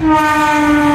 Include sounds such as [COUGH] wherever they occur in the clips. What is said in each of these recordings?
Wow.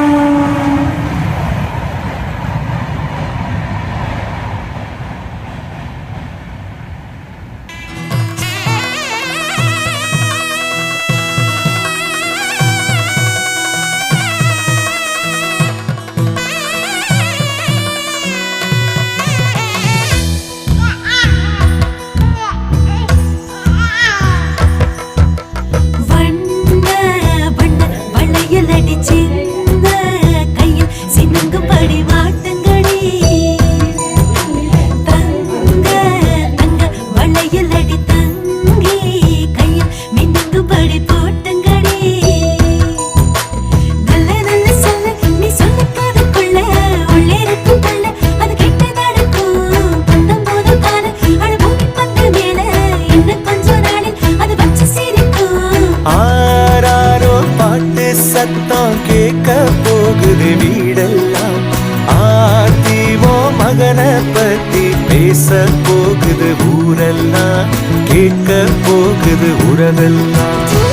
பத்தி பேச போகுது ஊரெல்லாம் கேட்க போகுது உறவெல்லாம்.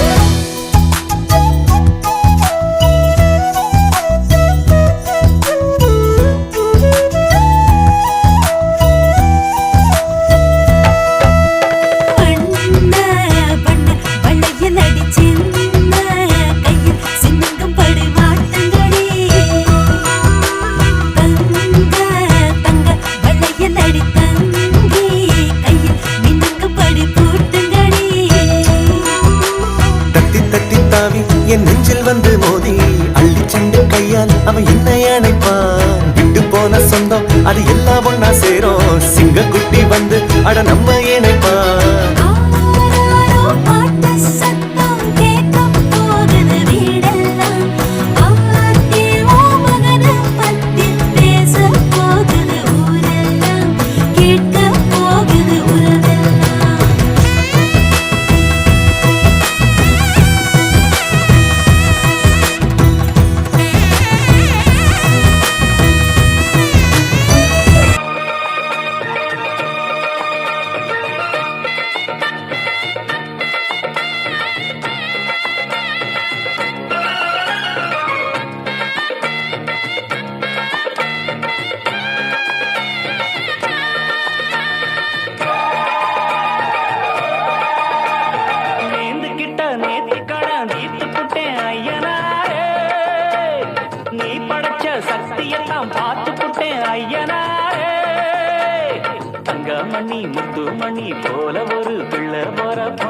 அவன் என்ன அணைப்பான். விட்டு போன சொந்தம் அது எல்லாம் ஒன்னா சேரும். சிங்க குட்டி வந்து அட நம்ம இணைப்பான் தங்கமணி முத்துமணி போல ஒரு பிள்ளை பொறப்பா.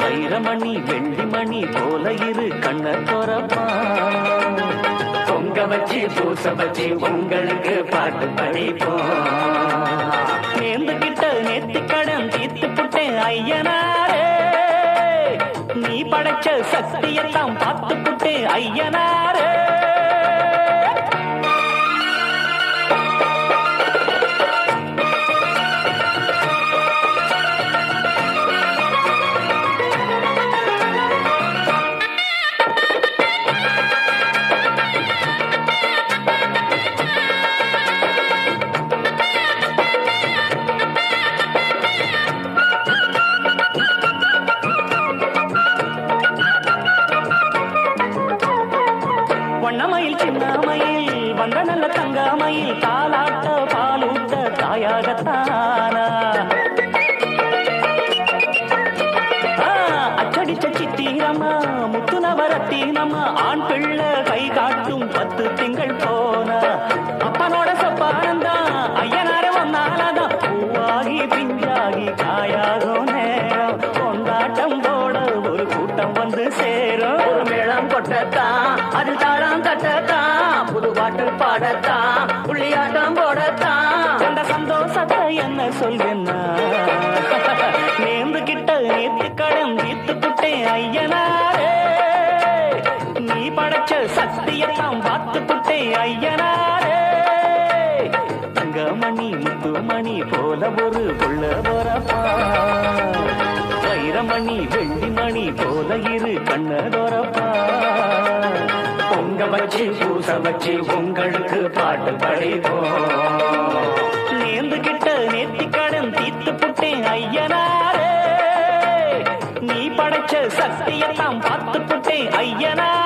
வைரமணி வெள்ளிமணி போல இரு கண்ண தோறப்பா பொங்க வச்சு பூச வச்சு உங்களுக்கு பாட்டு படிப்போம். நேர்ந்துகிட்ட நேத்து கடன் தீர்த்து புட்டேன் ஐயனாரே. நீ படைச்ச சக்தியெல்லாம் பார்த்து புட்டேன் ஐயனாரே. வந்த நல்ல தங்கமையில் தாலாட்ட பாலூட்ட தாயாகத்தானா? அச்சடிச்ச சித்திரம்மா முத்து நவரத்தினம்மா ஆண் பிள்ளை கை காட்டும் பத்து திங்கள் போ என்ன சொல்வேன்னா [LAUGHS] நேர்ந்து கிட்ட நேத்து கடன் தீர்த்து புட்டேன் ஐயனாரே. நீ படைச்ச சக்தியெல்லாம் பார்த்து புட்டேன் ஐயனாரே. தங்கமணி முத்துமணி போல ஒரு புள்ள போறப்பா வைரமணி வெள்ளிமணி போல இரு கண்ண கண்ணதோரப்பா. பொங்க வச்சு பூச வச்சு உங்களுக்கு பாட்டு படைப்போம். நேர்ந்து நேத்தி கடன் தீர்த்து புட்டேன் ஐயனாரே. நீ படைச்ச சக்தியெல்லாம் பார்த்து புட்டேன் ஐயனாரே.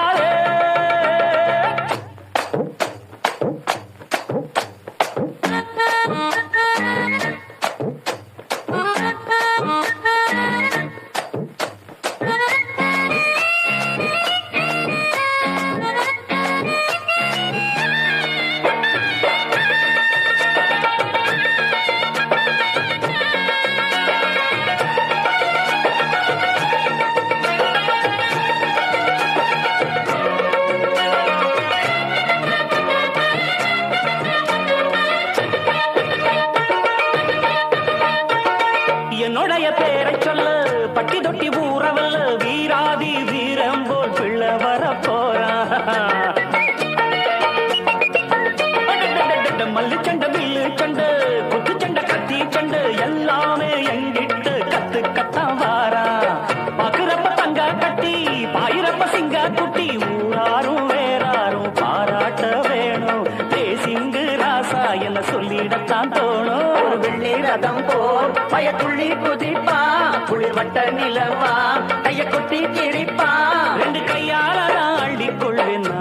தொட்டி தொட்டி ஊறவல்ல வீரா ஒரு வெள்ளி ரதம் போல் பயத்துள்ளி குதிப்பா. புளிவட்ட நிலவா. கைய கொட்டி கிழிப்பா. ரெண்டு கையால நான் கொள்வேனா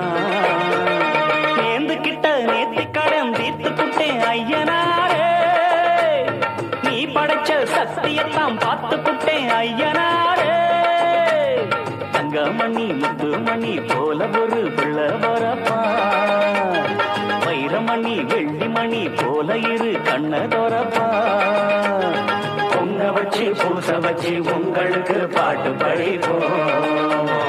நேர்ந்து கிட்ட நேர்ந்துகிட்ட நேத்தி கடன் தீர்த்து புட்டேன் ஐயனாரே. நீ படைச்ச சக்தியெல்லாம் பார்த்து புட்டேன் ஐயனாரே. தங்கமணி முத்துமணி போல ஒரு பிள்ளை வரப்பா. வைரமணி வெள்ளிமணி போல இரு கண்ண தொரப்பா பொங்க வச்சு பூச வச்சு உங்களுக்கு பாட்டு படிப்போம்